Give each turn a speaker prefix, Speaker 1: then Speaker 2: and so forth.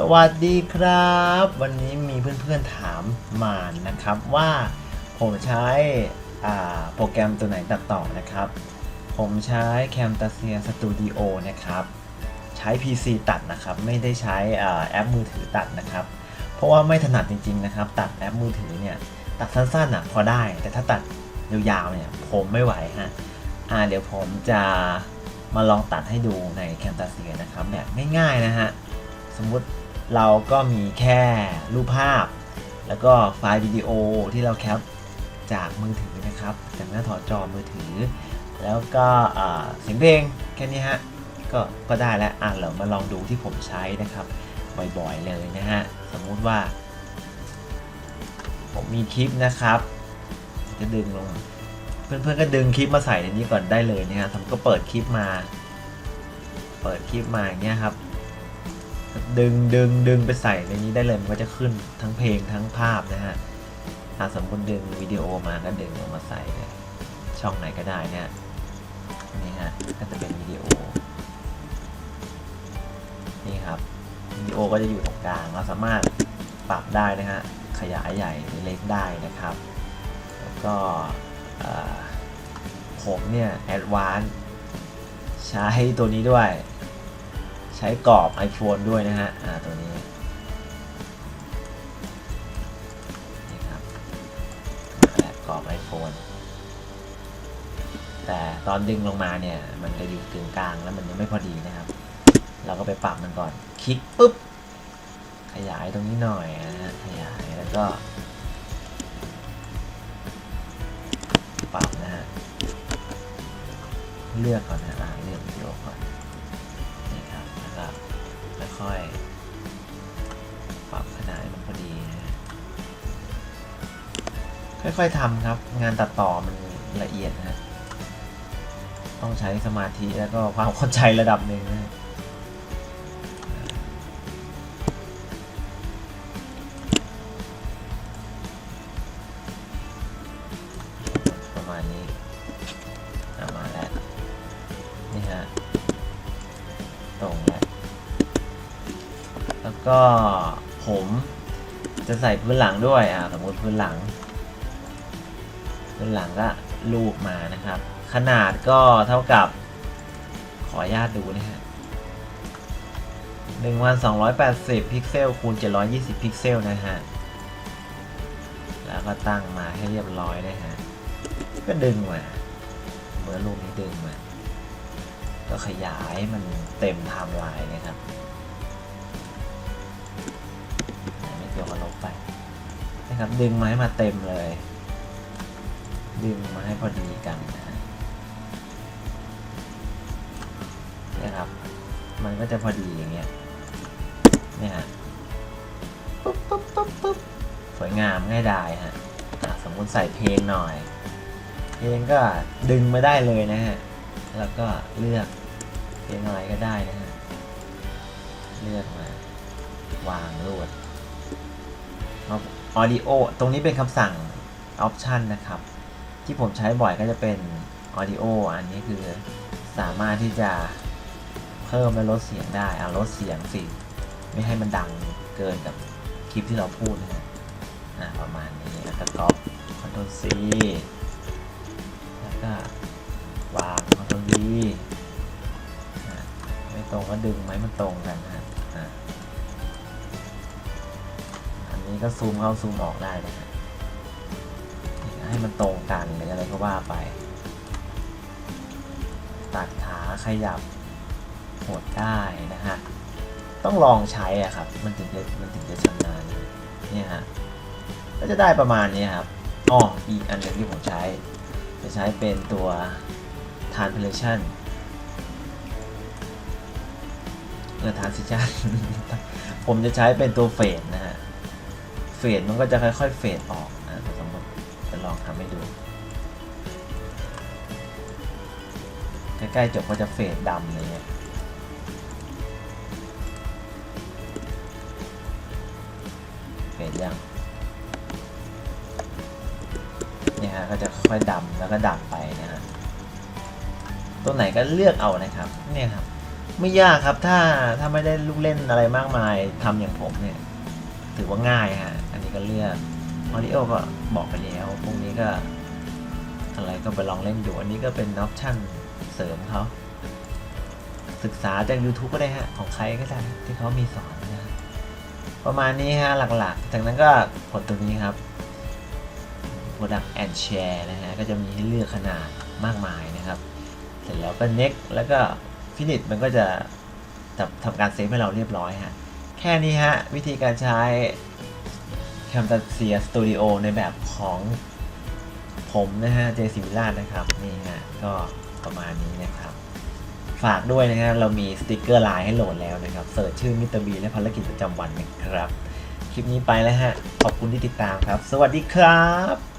Speaker 1: สวัสดีครับ วันนี้มีเพื่อนๆถามมานะครับว่าผมใช้โปรแกรมตัวไหนตัดต่อนะครับ ผมใช้ Camtasia Studio นะครับ ใช้ PC ตัดนะครับ ไม่ได้ใช้อแอปมือถือตัดนะครับ เพราะว่าไม่ถนัดจริง ๆนะครับ ตัดแอปมือถือเนี่ยตัดสั้นๆอะพอได้ แต่ถ้าตัดยาวๆเนี่ยผมไม่ไหวฮะอ่าเดี๋ยวผมจะมาลองตัดให้ดูใน Camtasia นะครับแบบง่ายๆนะฮะสมมติ เราก็มีแค่รูปภาพ แล้วก็ไฟล์วิดีโอที่เราแคปจากมือถือนะครับ จากหน้าถอดจอมือถือ แล้วก็เสียงเพลงแค่นี้ฮะก็ก็ได้แล้วอะเรามาลองดูที่ผมใช้นะครับ บ่อยๆเลยนะฮะ สมมุติว่า ผมมีคลิปนะครับ จะดึงลง เพื่อนๆก็ดึงคลิปมาใส่ในนี้ก่อนได้เลยนะฮะผมก็เปิดคลิปมา เปิดคลิปมาอย่างเงี้ยครับ ดึงดึงดึงไปใส่ในนี้ได้เลยมันก็จะขึ้นทั้งเพลงทั้งภาพนะฮะถ้าสมมติดึงวิดีโอมาก็ดึงออกมาใส่ช่องไหนก็ได้เนี่ยนี่ฮะก็จะเป็นวิดีโอนี่ครับวิดีโอก็จะอยู่ตรงกลางเราสามารถปรับได้นะฮะขยายใหญ่หรือเล็กได้นะครับ แล้วก็เอ่อผมเนี่ยแอดวานใช้ตัวนี้ด้วย ใช้กรอบ iPhone ด้วยนะฮะอ่าตัวนี้นี่ครับแล้วกรอบ iPhone แต่ตอนดึงลงมาเนี่ยมันจะอยู่กึ่งกลางแล้วมันยังไม่พอดีนะครับ เราก็ไปปรับมันก่อน คลิกปุ๊บ ขยายตรงนี้หน่อยนะฮะขยายแล้วก็ ปรับนะฮะเลือกก่อนนะเลือกวิดีโอก่อน ค่อยปรับขนาดมันพอดีฮะค่อยๆทำครับ งานตัดต่อมันละเอียดนะฮะต้องใช้สมาธิแล้วก็ความเข้าใจระดับหนึ่งนะ ก็ผมจะใส่พื้นหลังด้วยอ่าสมมติพื้นหลัง พื้นหลังก็ลูบมานะครับ ขนาดก็เท่ากับ ขออนุญาตดูนะฮะ1280พิกเซลคูณ720พิกเซลนะฮะ แล้วก็ตั้งมาให้เรียบร้อยนะฮะ ก็ดึงมาเมื่อรูปนี้ดึงมา ก็ขยายมันเต็มไทม์ไลน์นะครับี่ยวกับลบไปนะครับดึงไม้มาเต็มเลย ดึงมาให้พอดีกันนะฮะนี่ครับ มันก็จะพอดีอย่างเงี้ยเนี่ยฮะปุ๊บปุ๊บปุ๊บปุ๊บสวยงามง่ายดายฮะอะสมมุติใส่เพลงหน่อย เพลงก็ดึงมาได้เลยนะฮะ แล้วก็เลือกเพลงอะไรก็ได้นะฮะ เลือกมาวางรวด ออดิโอตรงนี้เป็นคำสั่งออปชันนะครับ ที่ผมใช้บ่อยก็จะเป็นออดิโออันนี้คือสามารถที่จะเพิ่มและลดเสียงได้อะลดเสียงสิ ไม่ให้มันดังเกินกับคลิปที่เราพูดนะฮะอะประมาณนี้แล้วก็ก๊อปคอนโทรลซีแล้วก็วางคอนโทรลวีไม่ตรงก็ดึงไหมมันตรงกัน นี้ก็ซูมเข้าซูมออกได้นะให้มันตรงกันหรืออะไรก็ว่าไป ตัดขาขยับหดได้นะฮะ ต้องลองใช้อะครับ มันถึงจะมันถึงจะชำนาญเนี่ยฮะ ก็จะได้ประมาณนี้ครับอ๋ออีกอันนึงที่ผมใช้ จะใช้เป็นตัว translation เออ transition ผมจะใช้เป็นตัวเฟดนะฮะ ดมันก็จะค่อยๆเฟดออกนะสมมติจะลองทำให้ดู ใกล้ๆจบก็จะเฟดดำเลยเนี่ยเฟดยังเนี่ยฮะก็จะค่อยดำแล้วก็ดับไปนะฮะตัวไหนก็เลือกเอานะครับเนี่ยครับไม่ยากครับถ้าถ้าไม่ได้ลูกเล่นอะไรมากมายทำอย่างผมเนี่ย ถือว่าง่ายฮะ ก็เลือกออดิโอก็บอกไปแล้วพวกนี้ก็อะไรก็ไปลองเล่นดูอันนี้ก็เป็นออปชั่นเสริมเขาศึกษาจาก YouTube ก็ได้ฮะ ของใครก็ได้ที่เขามีสอนนะฮะประมาณนี้ฮะ หลักๆ จากนั้นก็กดตัวนี้ครับ Product and Share นะฮะ ก็จะมีให้เลือกขนาดมากมายนะครับ เสร็จแล้วก็ next แล้วก็ finish มันก็จะจะทำการเซฟให้เราเรียบร้อยฮะ แค่นี้ฮะ วิธีการใช้ Camtasia Studio ในแบบของผมนะฮะเจสิวิลานะครับนี่ฮะก็ประมาณนี้นะครับ ฝากด้วยนะฮะเรามีสติกเกอร์ไลน์ให้โหลดแล้วนะครับเสิร์ชชื่อมิสเตอร์บีและภารกิจประจำวันนะครับ คลิปนี้ไปแล้วฮะ ขอบคุณที่ติดตามครับ สวัสดีครับ